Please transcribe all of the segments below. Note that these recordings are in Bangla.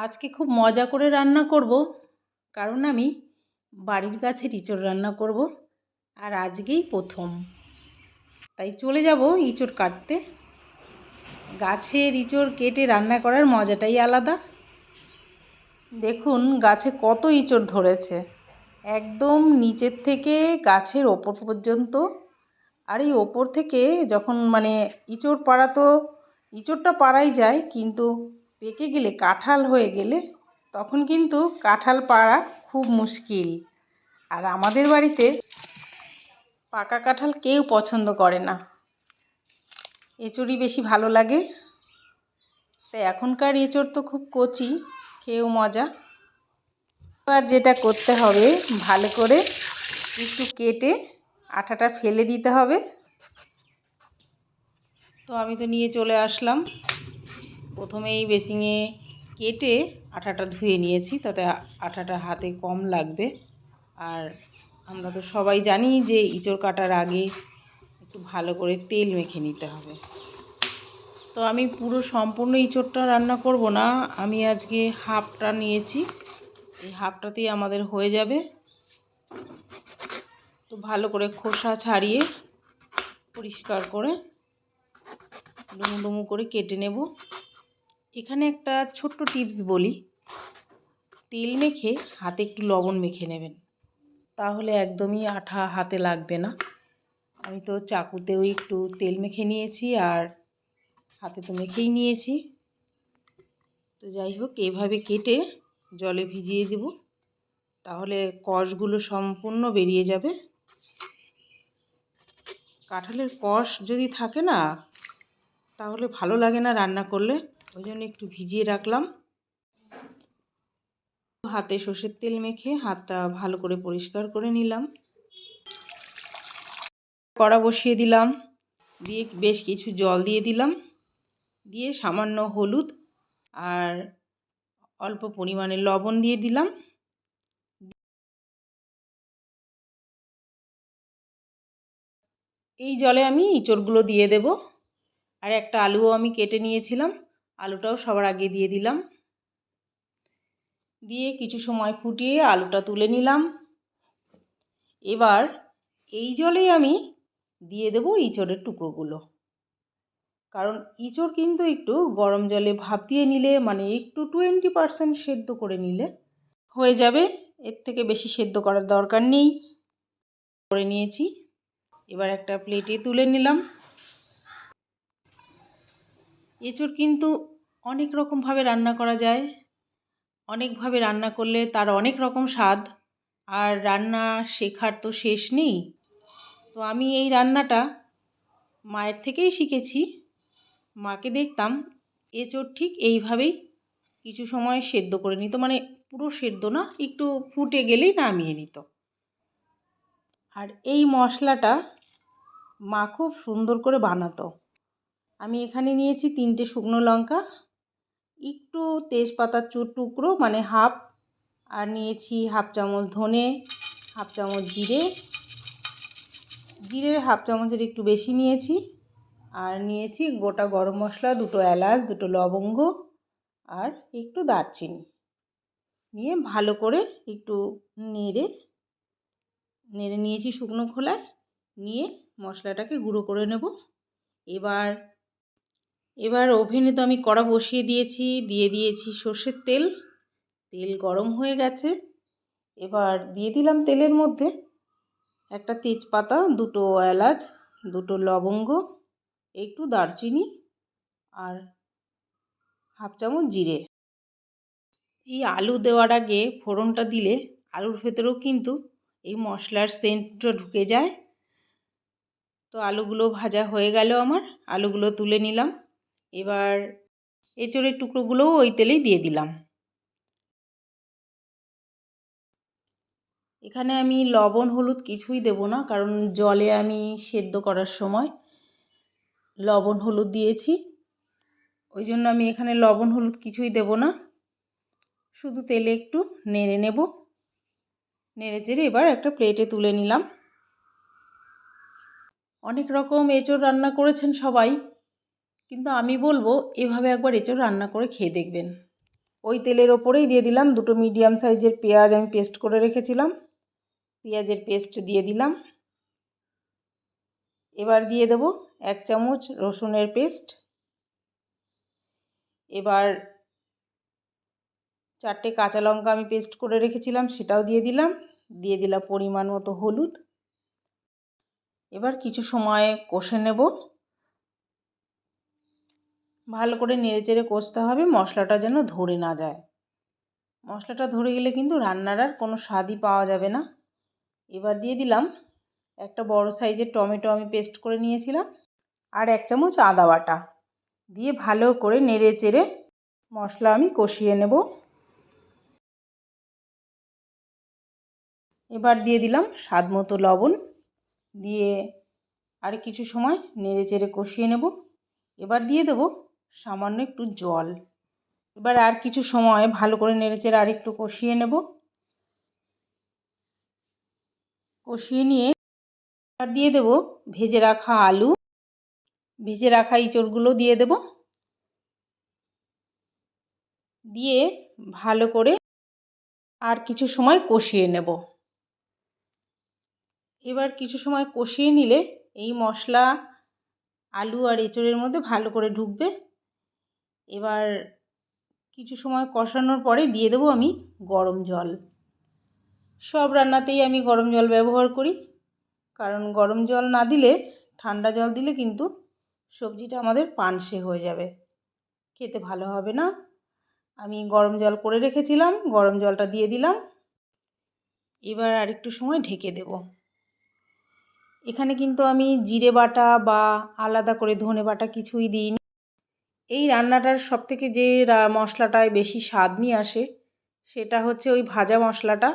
আজকে খুব মজা করে রান্না করব, কারণ আমি বাড়ির গাছের ইঁচড় রান্না করব, আর আজকেই প্রথম। তাই চলে যাব ইঁচড় কাটতে। গাছের ইঁচড় কেটে রান্না করার মজাটাই আলাদা। দেখুন, গাছে কত ইঁচড় ধরেছে। একদম নিচের থেকে গাছের ওপর পর্যন্ত। আর এই ওপর থেকে যখন মানে ইঁচড় পাড়া তো, ইঁচড়টা পাড়াই যায়, কিন্তু পেকে গেলে কাঁঠাল হয়ে গেলে তখন কিন্তু কাঁঠাল পাড়া খুব মুশকিল। আর আমাদের বাড়িতে পাকা কাঁঠাল কেউ পছন্দ করে না। এঁচড়ই বেশি ভালো লাগে। তাই এখনকার এঁচড় তো খুব কচি, খেয়েও মজা। এবার যেটা করতে হবে, ভালো করে একটু কেটে আঠাটা ফেলে দিতে হবে। তো আমি তো নিয়ে চলে আসলাম। প্রথমেই বেসিংয়ে কেটে আঠাটা ধুয়ে নিয়েছি, তাতে আঠাটা হাতে কম লাগবে। আর আমরা তো সবাই জানি যে ইঁচড় কাটার আগে একটু ভালো করে তেল মেখে নিতে হবে। তো আমি পুরো সম্পূর্ণ ইঁচড়টা রান্না করব না, আমি আজকে হাফটা নিয়েছি। এই হাফটাতেই আমাদের হয়ে যাবে। তো ভালো করে খোসা ছাড়িয়ে পরিষ্কার করে ডুমু ডুমু করে কেটে নেব। এখানে একটা ছোট্ট টিপস বলি। তেল মেখে হাতে একটু লবণ মেখে নেবেন। তাহলে একদমই আঠা হাতে লাগবে না। আমি তো চাকুতেও একটু তেল মেখে নিয়েছি আর হাতে তো মেখেই নিয়েছি। তো যাই হোক, এভাবে কেটে জলে ভিজিয়ে দেব। তাহলে কষগুলো সম্পূর্ণ বেরিয়ে যাবে। কাঁঠালের কষ যদি থাকে না, তাহলে ভালো লাগে না রান্না করলে। ওই জন্য একটু ভিজিয়ে রাখলাম। হাতে সর্ষের তেল মেখে হাতটা ভালো করে পরিষ্কার করে নিলাম। কড়া বসিয়ে দিলাম। দিয়ে বেশ কিছু জল দিয়ে দিলাম। দিয়ে সামান্য হলুদ আর অল্প পরিমাণে লবণ দিয়ে দিলাম। এই জলে আমি ইঁচড়গুলো দিয়ে দেব। আর একটা আলুও আমি কেটে নিয়েছিলাম। আলুটাও সবার আগে দিয়ে দিলাম। দিয়ে কিছু সময় ফুটিয়ে আলুটা তুলে নিলাম। এবার এই জলেই আমি দিয়ে দেব ইঁচড়ের টুকরোগুলো। কারণ ইঁচড় কিন্তু একটু গরম জলে ভাপ দিয়ে নিলে মানে একটু টোয়েন্টি পারসেন্ট সেদ্ধ করে নিলে হয়ে যাবে। এর থেকে বেশি সেদ্ধ করার দরকার নেই। করে নিয়েছি। এবার একটা প্লেটে তুলে নিলাম। এঁচড় কিন্তু অনেক রকমভাবে রান্না করা যায়। অনেকভাবে রান্না করলে তার অনেক রকম স্বাদ। আর রান্না শেখার তো শেষ নেই। তো আমি এই রান্নাটা মায়ের থেকেই শিখেছি। মাকে দেখতাম এঁচড় ঠিক এইভাবেই কিছু সময় সেদ্ধ করে নিত। মানে পুরো সেদ্ধ না, একটু ফুটে গেলেই নামিয়ে নিত। আর এই মশলাটা মা খুব সুন্দর করে বানাতো। আমি এখানে নিয়েছি তিনটে শুকনো লঙ্কা, একটু তেজপাতার চুর টুকরো মানে হাফ, আর নিয়েছি হাফ চামচ ধনে, হাফ চামচ জিরে। জিরের হাফ চামচের একটু বেশি নিয়েছি, আর নিয়েছি গোটা গরম মশলা, দুটো এলাচ, দুটো লবঙ্গ, আর একটু দারচিনি। নিয়ে ভালো করে একটু নেড়ে নেড়ে নিয়েছি শুকনো খোলায়, নিয়ে মশলাটাকে গুঁড়ো করে নেব। এবার এবার ওভেনে তো আমি কড়া বসিয়ে দিয়েছি, দিয়ে দিয়েছি সর্ষের তেল। তেল গরম হয়ে গেছে। এবার দিয়ে দিলাম তেলের মধ্যে একটা তেজপাতা, দুটো এলাচ, দুটো লবঙ্গ, একটু দারচিনি আর হাফ চামচ জিরে। এই আলু দেওয়ার আগে ফোড়নটা দিলে আলুর ভেতরেও কিন্তু এই মশলার সেন্টটা ঢুকে যায়। তো আলুগুলো ভাজা হয়ে গেল আমার। আলুগুলো তুলে নিলাম। এবার এঁচড়ের টুকরোগুলোও ওই তেলেই দিয়ে দিলাম। এখানে আমি লবণ, হলুদ কিছুই দেব না, কারণ জলে আমি সেদ্ধ করার সময় লবণ, হলুদ দিয়েছি। ওই জন্য আমি এখানে লবণ, হলুদ কিছুই দেব না। শুধু তেলে একটু নেড়ে নেব। নেড়ে চেড়ে এবার একটা প্লেটে তুলে নিলাম। অনেক রকম এঁচড় রান্না করেছেন সবাই। কিন্তু আমি বলব, এভাবে একবার এঁচড় রান্না করে খেয়ে দেখবেন। ওই তেলের ওপরেই দিয়ে দিলাম দুটো মিডিয়াম সাইজের পেঁয়াজ আমি পেস্ট করে রেখেছিলাম। পেঁয়াজের পেস্ট দিয়ে দিলাম। এবার দিয়ে দেব এক চামচ রসুনের পেস্ট এবার চারটে কাঁচা লঙ্কা আমি পেস্ট করে রেখেছিলাম, সেটাও দিয়ে দিলাম। দিয়ে দিলাম পরিমাণ মতো হলুদ। এবার কিছু সময় কষে নেব। ভালো করে নেড়েচেড়ে কষতে হবে, মশলাটা যেন ধরে না যায়। মশলাটা ধরে গেলে কিন্তু রান্নার আর কোনো স্বাদই পাওয়া যাবে না। এবার দিয়ে দিলাম একটা বড় সাইজের টমেটো আমি পেস্ট করে নিয়েছিলাম আর এক চামচ আদা বাটা। দিয়ে ভালো করে নেড়ে চেড়ে মশলা আমি কষিয়ে নেব। এবার দিয়ে দিলাম স্বাদ মতো লবণ। দিয়ে আর কিছু সময় নেড়ে চেড়ে কষিয়ে নেব। এবার দিয়ে দেবো সামান্য একটু জল। এবার আর কিছু সময় ভালো করে নেড়ে চেড়ে আর একটু কষিয়ে নেব। কষিয়ে নিয়ে আর দিয়ে দেবো ভেজে রাখা আলু। ভেজে রাখা ইঁচড়গুলো দিয়ে দেব। দিয়ে ভালো করে আর কিছু সময় কষিয়ে নেব। এবার কিছু সময় কষিয়ে নিলে এই মশলা, আলু আর এঁচড়ের মধ্যে ভালো করে ঢুকবে। এবার কিছু সময় কষানোর পরে দিয়ে দেবো আমি গরম জল। সব রান্নাতেই আমি গরম জল ব্যবহার করি। কারণ গরম জল না দিলে, ঠান্ডা জল দিলে কিন্তু সবজিটা আমাদের পানসে হয়ে যাবে। খেতে ভালো হবে না। আমি গরম জল করে রেখেছিলাম, গরম জলটা দিয়ে দিলাম। এবার আর একটু সময় ঢেকে দেব। এখানে কিন্তু আমি জিরে বাটা বা আলাদা করে ধনে বাটা কিছুই দিইনি। এই রান্নাটার সবথেকে যে মশলাটায় বেশি স্বাদ নিয়ে আসে, সেটা হচ্ছে ওই ভাজা মশলাটা।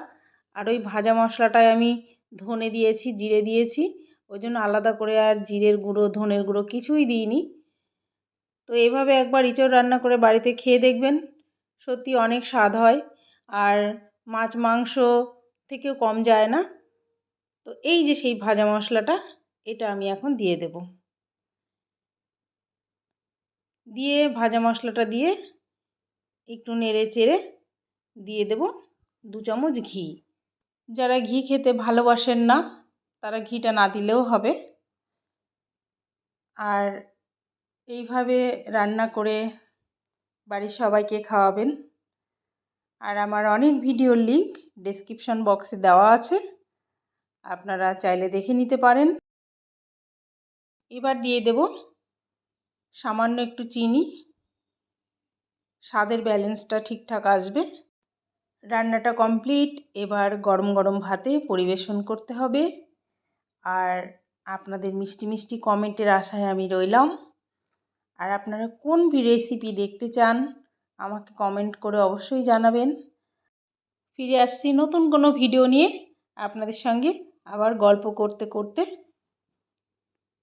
আর ওই ভাজা মশলাটায় আমি ধনে দিয়েছি, জিরে দিয়েছি, ওই জন্য আলাদা করে আর জিরের গুঁড়ো, ধনের গুঁড়ো কিছুই দিইনি। তো এইভাবে একবার ইঁচড় রান্না করে বাড়িতে খেয়ে দেখবেন, সত্যি অনেক স্বাদ হয়। আর মাছ মাংস থেকেও কম যায় না। তো এই যে সেই ভাজা মশলাটা, এটা আমি এখন দিয়ে দেব। দিয়ে ভাজা মশলাটা দিয়ে একটু নেড়ে চেড়ে দিয়ে দেব দু চামচ ঘি। যারা ঘি খেতে ভালোবাসেন না, তারা ঘিটা না দিলেও হবে। আর এইভাবে রান্না করে বাড়ির সবাইকে খাওয়াবেন। আর আমার অনেক ভিডিওর লিঙ্ক ডেসক্রিপশন বক্সে দেওয়া আছে, আপনারা চাইলে দেখে নিতে পারেন। এবার দিয়ে দেব সামান্য একটু চিনি। স্বাদের ব্যালেন্সটা ঠিকঠাক আসবে। রান্নাটা কমপ্লিট এবার গরম গরম ভাতে পরিবেশন করতে হবে। আর আপনাদের মিষ্টি মিষ্টি কমেন্টের আশায় আমি রইলাম। আর আপনারা কোন রেসিপি দেখতে চান, আমাকে কমেন্ট করে অবশ্যই জানাবেন। ফিরে আসছি নতুন কোনো ভিডিও নিয়ে। আপনাদের সঙ্গে আবার গল্প করতে করতে।